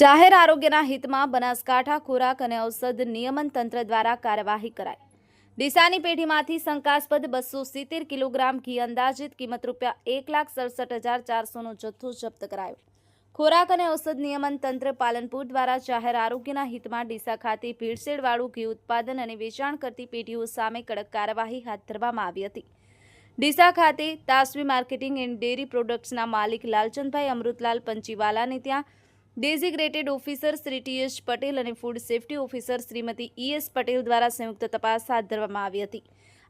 જાહેર આરોગ્યના હિતમાં બનાસકાંઠા ખોરાક અને ઔષધ નિયમન તંત્ર દ્વારા કાર્યવાહી કરાઈ. ડીસાની પેઢીમાંથી શંકાસ્પદ બસો સિત્તેર કિલોગ્રામ ઘી અંદાજિત કિંમત રૂપિયા એક લાખ સડસઠ હજાર ચારસોનો જથ્થો જપ્ત કરાયો. ખોરાક અને ઔષધ નિયમન તંત્ર પાલનપુર દ્વારા જાહેર આરોગ્યના હિતમાં ડીસા ખાતે ભેળસેળવાળું ઘી ઉત્પાદન અને વેચાણ કરતી પેઢીઓ સામે કડક કાર્યવાહી હાથ ધરવામાં આવી હતી. ડીસા ખાતે તાસવી માર્કેટિંગ એન્ડ ડેરી પ્રોડક્ટ્સના માલિક લાલચંદભાઈ અમૃતલાલ પંચીવાલાને ત્યાં designated officer Shri T S Patel અને food safety officer Shrimati E S Patel દ્વારા સંયુક્ત તપાસ હાથ ધરવામાં આવી હતી.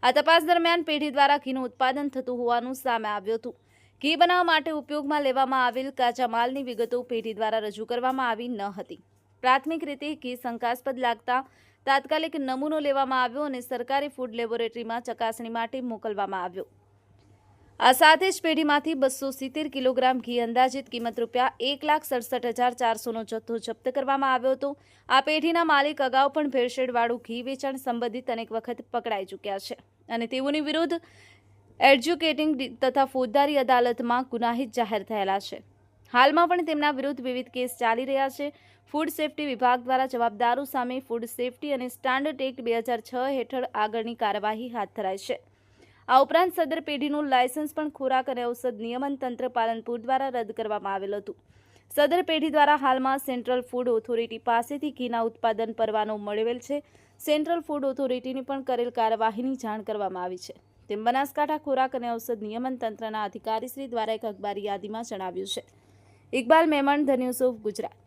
આ તપાસ દરમિયાન પેઢી દ્વારા ઘીનું ઉત્પાદન થતું હોવાનું સામે આવ્યું હતું. ઘી બનાવવા માટે ઉપયોગમાં લેવામાં આવેલ કાચા માલની વિગતો પેઢી દ્વારા રજૂ કરવામાં આવી ન હતી. પ્રાથમિક રીતે ઘી શંકાસ્પદ લાગતા તાત્કાલિક નમૂનો લેવામાં આવ્યો અને સરકારી ફૂડ લેબોરેટરીમાં ચકાસણી માટે મોકલવામાં આવ્યો. આ સાથે જ પેઢીમાંથી બસો સિત્તેર કિલોગ્રામ ઘી અંદાજિત કિંમત રૂપિયા એક લાખ સડસઠ હજાર ચારસોનો જથ્થો જપ્ત કરવામાં આવ્યો હતો. આ પેઢીના માલિક અગાઉ પણ ભેળસેળવાળું ઘી વેચાણ સંબંધિત અનેક વખત પકડાઈ ચૂક્યા છે. અને તેઓની વિરુદ્ધ એડ્યુકેટિંગ તથા ફોજદારી અદાલતમાં ગુનાહિત જાહેર થયેલા છે. હાલમાં પણ તેમના વિરુદ્ધ વિવિધ કેસ ચાલી રહ્યા છે. ફૂડ સેફ્ટી વિભાગ દ્વારા જવાબદારો સામે ફૂડ સેફ્ટી અને સ્ટાન્ડર્ડ એક્ટ બે હજાર છ હેઠળ આગળની કાર્યવાહી હાથ ધરાઈ છે. આ ઉપરાંત સદર પેઢીનું લાયસન્સ પણ ખોરાક અને ઔષધ નિયમન તંત્ર પાલનપુર દ્વારા રદ કરવામાં આવેલ હતું. સદર પેઢી દ્વારા હાલમાં સેન્ટ્રલ ફૂડ ઓથોરિટી પાસેથી ઘીના ઉત્પાદન પરવાનો મળેલ છે. સેન્ટ્રલ ફૂડ ઓથોરિટીની પણ કરેલ કાર્યવાહીની જાણ કરવામાં આવી છે. તેમ બનાસકાંઠા ખોરાક અને ઔષધ નિયમન તંત્રના અધિકારીશ્રી દ્વારા એક અખબારી યાદીમાં જણાવ્યું છે. ઇકબાલ મેમણ, ધ ગુજરાત.